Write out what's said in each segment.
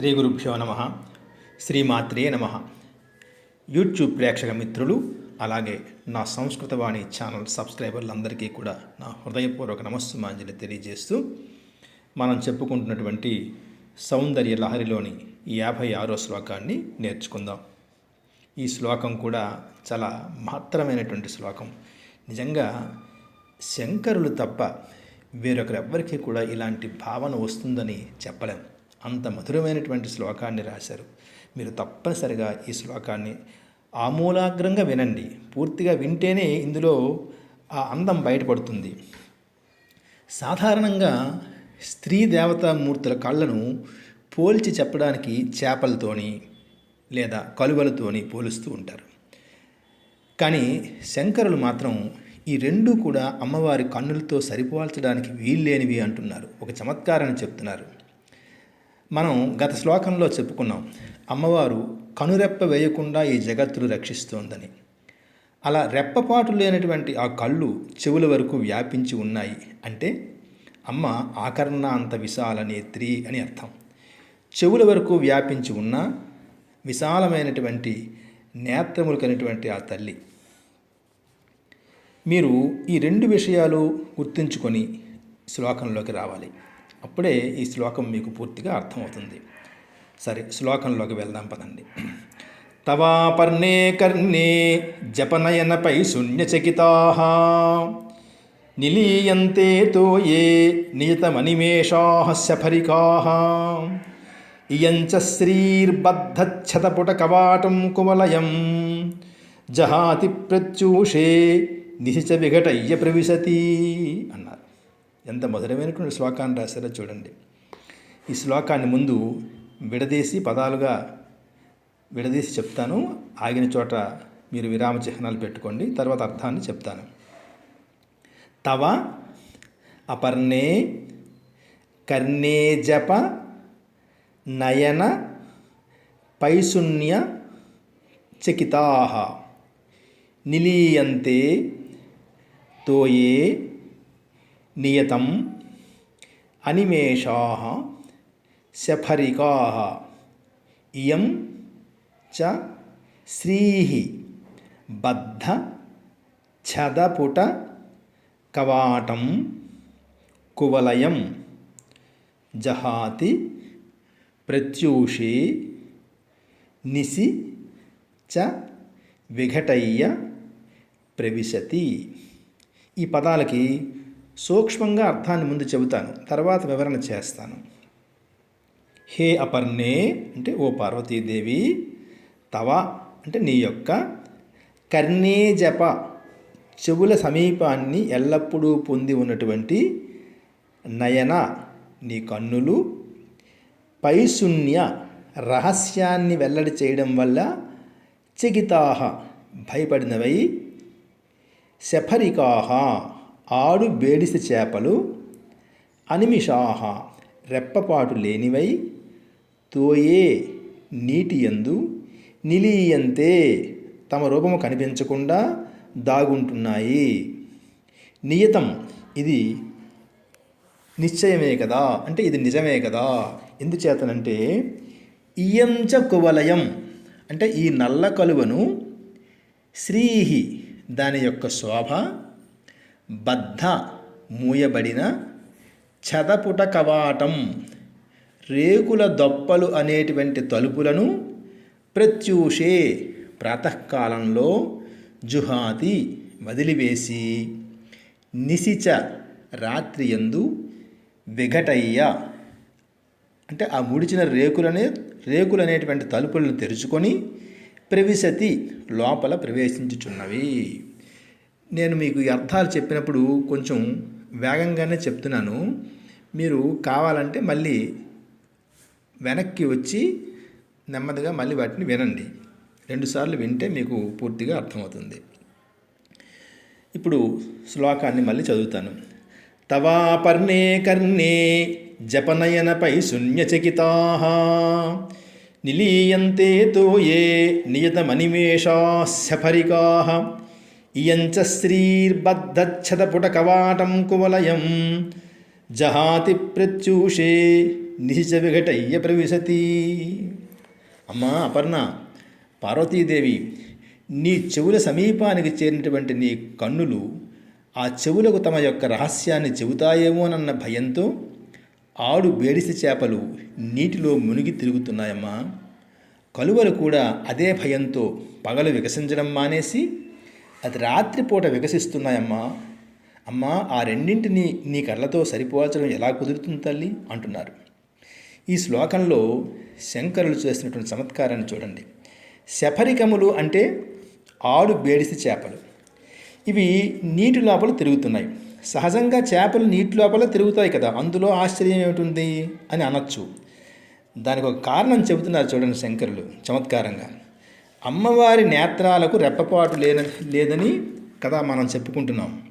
శ్రీ గురుభ్యో నమ. శ్రీమాత్రే నమ. యూట్యూబ్ ప్రేక్షక మిత్రులు అలాగే నా సంస్కృతవాణి ఛానల్ సబ్స్క్రైబర్లందరికీ కూడా నా హృదయపూర్వక నమస్సుమాంజలి తెలియజేస్తూ మనం చెప్పుకుంటున్నటువంటి సౌందర్య లహరిలోని యాభై ఆరో శ్లోకాన్ని నేర్చుకుందాం. ఈ శ్లోకం కూడా చాలా మహత్తరమైనటువంటి శ్లోకం. నిజంగా శంకరులు తప్ప వేరొకరెవ్వరికీ కూడా ఇలాంటి భావన వస్తుందని చెప్పలేము అంత మధురమైనటువంటి శ్లోకాన్ని రాశారు. మీరు తప్పనిసరిగా ఈ శ్లోకాన్ని ఆమూలాగ్రంగా వినండి. పూర్తిగా వింటేనే ఇందులో ఆ అందం బయటపడుతుంది. సాధారణంగా స్త్రీ దేవతామూర్తుల కళ్ళను పోల్చి చెప్పడానికి చేపలతోని లేదా కలువలతోని పోలుస్తూ ఉంటారు. కానీ శంకరులు మాత్రం ఈ రెండూ కూడా అమ్మవారి కన్నులతో సరిపోల్చడానికి వీల్లేనివి అంటున్నారు. ఒక చమత్కారాన్ని చెప్తున్నారు. మనం గత శ్లోకంలో చెప్పుకున్నాం అమ్మవారు కనురెప్ప వేయకుండా ఈ జగత్తును రక్షిస్తోందని. అలా రెప్పపాటు లేనటువంటి ఆ కళ్ళు చెవుల వరకు వ్యాపించి ఉన్నాయి అంటే అమ్మ ఆకర్ణ అంత విశాల నేత్రి అని అర్థం. చెవుల వరకు వ్యాపించి ఉన్న విశాలమైనటువంటి నేత్రములు కలిగినటువంటి ఆ తల్లి. మీరు ఈ రెండు విషయాలు గుర్తుంచుకొని శ్లోకంలోకి రావాలి. అప్పుడే ఈ శ్లోకం మీకు పూర్తిగా అర్థమవుతుంది. సరే శ్లోకంలోకి వెళ్దాం పదండి. తవాపర్ణే కర్ణే జపనయనపై శూన్యచకితా. నిలీయంతే తో ఏ నియతమనిమేషా శఫరికా. ఇయంచ శ్రీర్బద్ధచ్చతపుటకవాటం కువలయం జహాతి ప్రత్యూషే నిశిచ విఘటయ్య ప్రవిశతి అన్నారు. ఎంత మధురమైనటువంటి శ్లోకాన్ని రాశారో చూడండి. ఈ శ్లోకాన్ని ముందు విడదీసి పదాలుగా విడదీసి చెప్తాను. ఆగిన చోట మీరు విరామ చిహ్నాలు పెట్టుకోండి. తర్వాత అర్థాన్ని చెప్తాను. తవ అపర్ణే కర్ణే జప నయన పైశూన్య చకితా. నిలీయంతే తోయే నియతం అనిమేషా శఫరికా ఇయం చ శ్రీ బద్ధ ఛదపుట కవాటం కువలయం జహాతి ప్రత్యూషే నిసి చ విఘటయ్య ప్రవిశతి. ఈ పదాలకి సూక్ష్మంగా అర్థాన్ని ముందు చెబుతాను తర్వాత వివరణ చేస్తాను. హే అపర్ణే అంటే ఓ పార్వతీదేవి తవ అంటే నీ యొక్క కర్ణే జప చెవుల సమీపాన్ని ఎల్లప్పుడూ పొంది ఉన్నటువంటి నయన నీ కన్నులు పైశూన్య రహస్యాన్ని వెల్లడి చేయడం వల్ల చకితాహ భయపడినవై శఫరికాహ ఆడు బేడిసి చేపలు అనిమిషాహ రెప్పపాటు లేనివై తోయే నీటి యందు నిలీయంతే తమ రూపము కనిపించకుండా దాగుంటున్నాయి. నియతం ఇది నిశ్చయమే కదా? అంటే ఇది నిజమే కదా? ఎందుచేతనంటే ఇయంచ కువలయం అంటే ఈ నల్ల కలువను శ్రీహి దాని యొక్క శోభ బద్ధ మూయబడిన చదపుట కవాటం. రేకుల దొప్పలు అనేటువంటి తలుపులను ప్రత్యూషే ప్రాతకాలంలో జుహాతి వదిలివేసి నిశిచ రాత్రియందు విఘటయ్య. అంటే ఆ ముడిచిన రేకులనే రేకులు అనేటువంటి తలుపులను తెరుచుకొని ప్రవిశతి లోపల ప్రవేశించుచున్నవి. నేను మీకు ఈ అర్థాలు చెప్పినప్పుడు కొంచెం వేగంగానే చెప్తున్నాను. మీరు కావాలంటే మళ్ళీ వెనక్కి వచ్చి నెమ్మదిగా మళ్ళీ వాటిని వినండి. రెండుసార్లు వింటే మీకు పూర్తిగా అర్థమవుతుంది. ఇప్పుడు శ్లోకాన్ని మళ్ళీ చదువుతాను. తవాపర్ణే కర్ణే జపనయనపై శూన్యచకితా. నిలీయంతే తోయే నియతమనిమేషా శఫరికా ఇయంచ శ్రీర్బద్ధచ్చదపుటకవాటం కువలయం. జహాతి ప్రత్యూషే నిహిచ విఘటయ్య ప్రవిశతి. అమ్మా అపర్ణ పార్వతీదేవి నీ చెవుల సమీపానికి చేరినటువంటి నీ కన్నులు ఆ చెవులకు తమ యొక్క రహస్యాన్ని చెబుతాయేమోనన్న భయంతో ఆడు బేడిసి చేపలు నీటిలో మునిగి తిరుగుతున్నాయమ్మా. కలువలు కూడా అదే భయంతో పగలు వికసించడం మానేసి అది రాత్రిపూట వికసిస్తున్నాయమ్మా. అమ్మా ఆ రెండింటిని నీ కళ్ళతో సరిపోల్చడం ఎలా కుదురుతుంది తల్లి? అంటున్నారు. ఈ శ్లోకంలో శంకరులు చేసినటువంటి చమత్కారాన్ని చూడండి. శఫరికములు అంటే ఆడు బేడిసి చేపలు. ఇవి నీటి లోపల తిరుగుతున్నాయి. సహజంగా చేపలు నీటి లోపల తిరుగుతాయి కదా అందులో ఆశ్చర్యం ఏమిటి అని అనొచ్చు. దానికి ఒక కారణం చెబుతున్నారు చూడండి శంకరులు చమత్కారంగా. అమ్మవారి నేత్రాలకు రెప్పపాటు లేన లేదని కదా మనం చెప్పుకుంటున్నాం.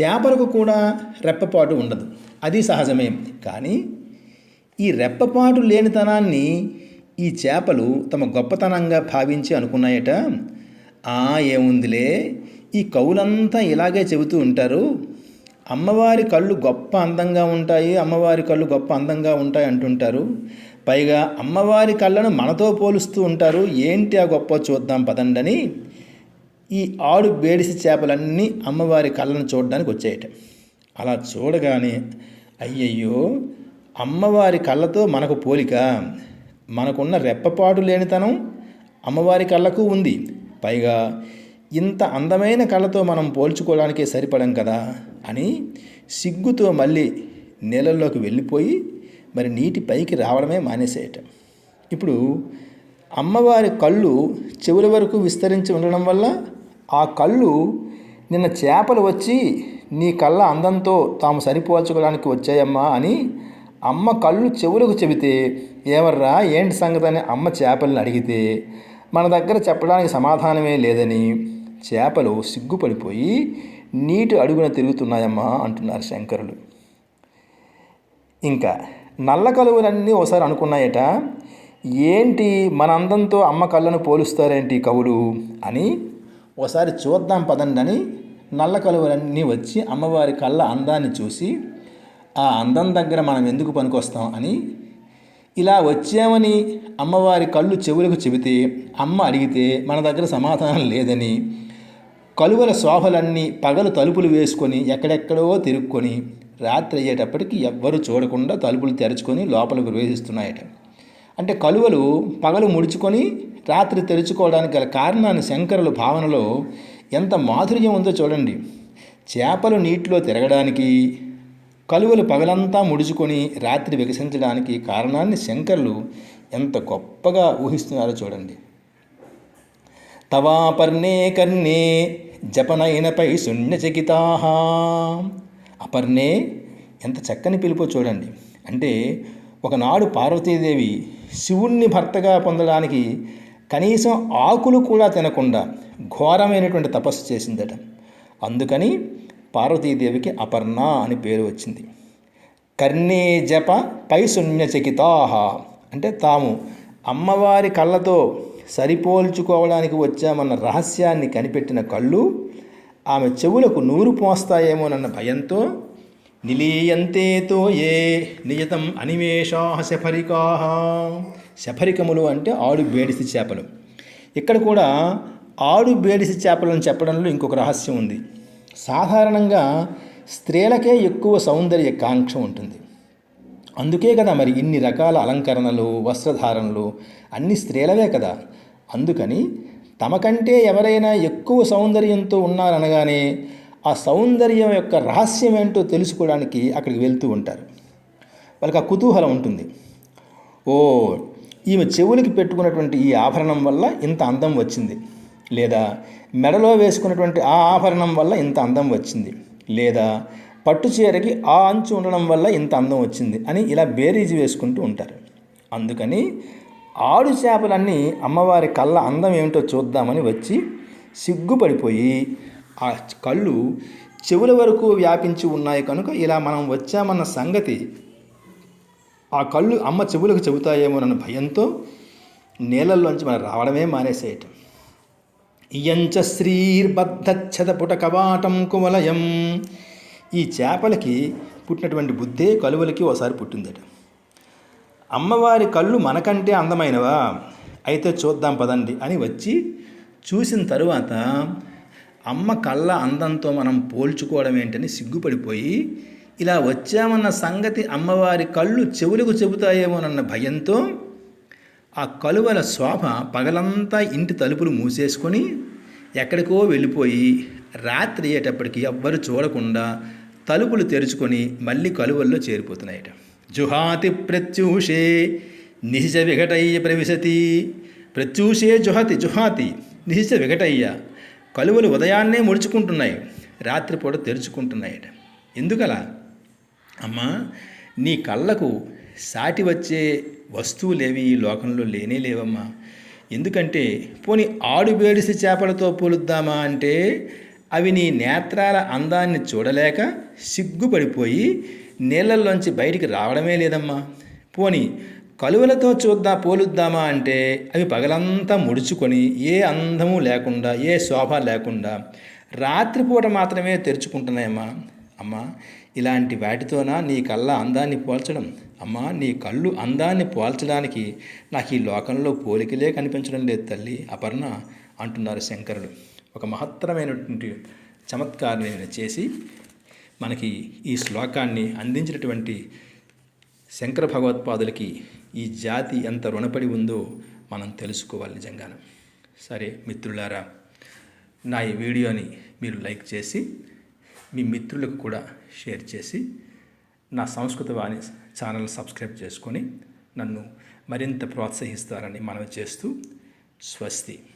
చేపలకు కూడా రెప్పపాటు ఉండదు. అది సహజమే. కానీ ఈ రెప్పపాటు లేనితనాన్ని ఈ చేపలు తమ గొప్పతనంగా భావించి అనుకున్నాయట. ఆ ఏముందిలే? ఈ కవులంతా ఇలాగే చెబుతూ ఉంటారు. అమ్మవారి కళ్ళు గొప్ప అందంగా ఉంటాయి అమ్మవారి కళ్ళు గొప్ప అందంగా ఉంటాయి అంటుంటారు. పైగా అమ్మవారి కళ్ళను మనతో పోలుస్తూ ఉంటారు. ఏంటి ఆ గొప్ప చూద్దాం పదండని. ఈ ఆడు బేడిసి చేపలన్నీ అమ్మవారి కళ్ళను చూడడానికి వచ్చాయట. అలా చూడగానే అయ్యయ్యో అమ్మవారి కళ్ళతో మనకు పోలిక. మనకున్న రెప్పపాటు లేనితనం అమ్మవారి కళ్ళకు ఉంది. పైగా ఇంత అందమైన కళ్ళతో మనం పోల్చుకోవడానికే సరిపడం కదా అని సిగ్గుతో మళ్ళీ నీళ్ళల్లోకి వెళ్ళిపోయి మరి నీటి పైకి రావడమే మానేసేయట. ఇప్పుడు అమ్మవారి కళ్ళు చెవుల వరకు విస్తరించి ఉండడం వల్ల ఆ కళ్ళు నిన్న చేపలు వచ్చి నీ కళ్ళ అందంతో తాము సరిపోల్చుకోవడానికి వచ్చాయమ్మా అని అమ్మ కళ్ళు చెవులకు చెబితే ఏమర్రా ఏంటి సంగతి? అని అమ్మ చేపల్ని అడిగితే మన దగ్గర చెప్పడానికి సమాధానమే లేదని చేపలు సిగ్గుపడిపోయి నీటి అడుగున తిరుగుతున్నాయమ్మా అంటున్నారు శంకరులు. ఇంకా నల్ల కలువులన్నీ ఒకసారి అనుకున్నాయట. ఏంటి మన అందంతో అమ్మ కళ్ళను పోలుస్తారేంటి కవులు అని ఒకసారి చూద్దాం పదండి అని నల్ల కలువలన్నీ వచ్చి అమ్మవారి కళ్ళ అందాన్ని చూసి ఆ అందం దగ్గర మనం ఎందుకు పనికొస్తాం అని ఇలా వచ్చామని అమ్మవారి కళ్ళు చెవులకు చెబితే అమ్మ అడిగితే మన దగ్గర సమాధానం లేదని కలువల శోభలన్నీ పగలు తలుపులు వేసుకొని ఎక్కడెక్కడో తిరుక్కొని రాత్రి అయ్యేటప్పటికి ఎవ్వరు చూడకుండా తలుపులు తెరుచుకొని లోపలికి ప్రవేశిస్తున్నాయట. అంటే కలువలు పగలు ముడుచుకొని రాత్రి తెరుచుకోవడానికి గల కారణాన్ని శంకరుల భావనలో ఎంత మాధుర్యం ఉందో చూడండి. చేపలు నీటిలో తిరగడానికి కలువలు పగలంతా ముడుచుకొని రాత్రి వికసించడానికి కారణాన్ని శంకరులు ఎంత గొప్పగా ఊహిస్తున్నారో చూడండి. తవాపర్ణే కర్ణే జపనయనపై శూన్యచకితా అపర్ణే ఎంత చక్కని పిలుపో చూడండి. అంటే ఒకనాడు పార్వతీదేవి శివుణ్ణి భర్తగా పొందడానికి కనీసం ఆకులు కూడా తినకుండా ఘోరమైనటువంటి తపస్సు చేసిందట. అందుకని పార్వతీదేవికి అపర్ణ అని పేరు వచ్చింది. కర్ణే జప పైశూన్యచకితాహ అంటే తాము అమ్మవారి కళ్ళతో సరిపోల్చుకోవడానికి వచ్చామన్న రహస్యాన్ని కనిపెట్టిన కళ్ళు ఆమె చెవులకు నూరు పోస్తాయేమోనన్న భయంతో నిలీయంతేతో ఏ నియతం అనిమేషా శఫరికా. శఫరికములు అంటే ఆడు బేడిసి చేపలు. ఇక్కడ కూడా ఆడు బేడిసి చేపలను చెప్పడంలో ఇంకొక రహస్యం ఉంది. సాధారణంగా స్త్రీలకే ఎక్కువ సౌందర్య కాంక్ష ఉంటుంది. అందుకే కదా మరి ఇన్ని రకాల అలంకరణలు వస్త్రధారణలు అన్ని స్త్రీలవే కదా. అందుకని తమకంటే ఎవరైనా ఎక్కువ సౌందర్యంతో ఉన్నారనగానే ఆ సౌందర్యం యొక్క రహస్యం ఏంటో తెలుసుకోవడానికి అక్కడికి వెళ్తూ ఉంటారు. వాళ్ళకి ఆ కుతూహలం ఉంటుంది. ఓ ఈమె చెవులకి పెట్టుకున్నటువంటి ఈ ఆభరణం వల్ల ఇంత అందం వచ్చింది. లేదా మెడలో వేసుకున్నటువంటి ఆ ఆభరణం వల్ల ఇంత అందం వచ్చింది. లేదా పట్టు చీరకి ఆ అంచు ఉండడం వల్ల ఇంత అందం వచ్చింది అని ఇలా బేరీజు వేసుకుంటూ ఉంటారు. అందుకని ఆడు చేపలన్నీ అమ్మవారి కళ్ళ అందం ఏమిటో చూద్దామని వచ్చి సిగ్గుపడిపోయి ఆ కళ్ళు చెవుల వరకు వ్యాపించి ఉన్నాయి కనుక ఇలా మనం వచ్చామన్న సంగతి ఆ కళ్ళు అమ్మ చెవులకు చెబుతాయేమోనన్న భయంతో నీళ్ళల్లోంచి మనం రావడమే మానేసేయటం. ఇయంచ శ్రీర్బద్ధచ్చద పుట కవాటం కువలయం ఈ చేపలకి పుట్టినటువంటి బుద్ధే కలువలకి ఒకసారి పుట్టిందట. అమ్మవారి కళ్ళు మనకంటే అందమైనవా? అయితే చూద్దాం పదండి అని వచ్చి చూసిన తరువాత అమ్మ కళ్ళ అందంతో మనం పోల్చుకోవడం ఏంటని సిగ్గుపడిపోయి ఇలా వచ్చామన్న సంగతి అమ్మవారి కళ్ళు చెవులకు చెబుతాయేమోనన్న భయంతో ఆ కలువల శోభ పగలంతా ఇంటి తలుపులు మూసేసుకొని ఎక్కడికో వెళ్ళిపోయి రాత్రి అయ్యేటప్పటికి ఎవ్వరు చూడకుండా తలుపులు తెరుచుకొని మళ్ళీ కలువల్లో చేరిపోతున్నాయట. జుహాతి ప్రత్యూషే నిహిష విఘటయ్య ప్రవిశతి. ప్రత్యూషే జుహతి జుహాతి నిహిజ విఘటయ్య. కలువలు ఉదయాన్నే ముడుచుకుంటున్నాయి రాత్రిపూట తెరుచుకుంటున్నాయట ఎందుకలా? అమ్మా నీ కళ్ళకు సాటి వచ్చే వస్తువులేవి ఈ లోకంలో లేనే లేవమ్మా. ఎందుకంటే పోని ఆడుబేడిసి చేపలతో పోలుద్దామా అంటే అవి నీ నేత్రాల అందాన్ని చూడలేక సిగ్గుపడిపోయి నీళ్ళల్లోంచి బయటికి రావడమే లేదమ్మా. పోని కలువలతో చూద్దా పోలుద్దామా అంటే అవి పగలంతా ముడుచుకొని ఏ అందము లేకుండా ఏ శోభ లేకుండా రాత్రిపూట మాత్రమే తెరుచుకుంటున్నాయమ్మా. అమ్మా ఇలాంటి వాటితోనా నీ కళ్ళ అందాన్ని పోల్చడం? అమ్మా నీ కళ్ళు అందాన్ని పోల్చడానికి నాకు ఈ లోకంలో పోలికలే కనిపించడం లేదు తల్లి. అపర్ణ అంటున్నారు శంకరుడు ఒక మహత్తరమైనటువంటి చమత్కారం చేసి మనకి ఈ శ్లోకాన్ని అందించినటువంటి శంకర భగవత్పాదులకి ఈ జాతి ఎంత రుణపడి ఉందో మనం తెలుసుకోవాలి నిజంగాను. సరే మిత్రులారా నా ఈ వీడియోని మీరు లైక్ చేసి మీ మిత్రులకు కూడా షేర్ చేసి నా సంస్కృత వాణి ఛానల్ సబ్స్క్రైబ్ చేసుకొని నన్ను మరింత ప్రోత్సహిస్తారని మనవి చేస్తూ స్వస్తి.